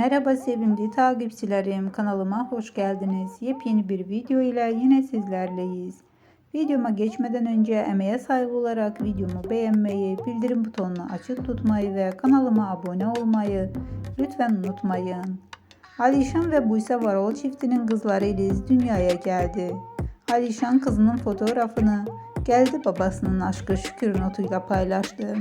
Merhaba sevimli takipçilerim kanalıma hoş geldiniz. Yepyeni bir video ile yine sizlerleyiz. Videoma geçmeden önce emeğe saygı olarak videomu beğenmeyi, bildirim butonunu açık tutmayı ve kanalıma abone olmayı lütfen unutmayın. Alişan ve Buse Varol çiftinin kızları Eliz dünyaya geldi. Alişan kızının fotoğrafını geldi babasının aşkı şükür notuyla paylaştı.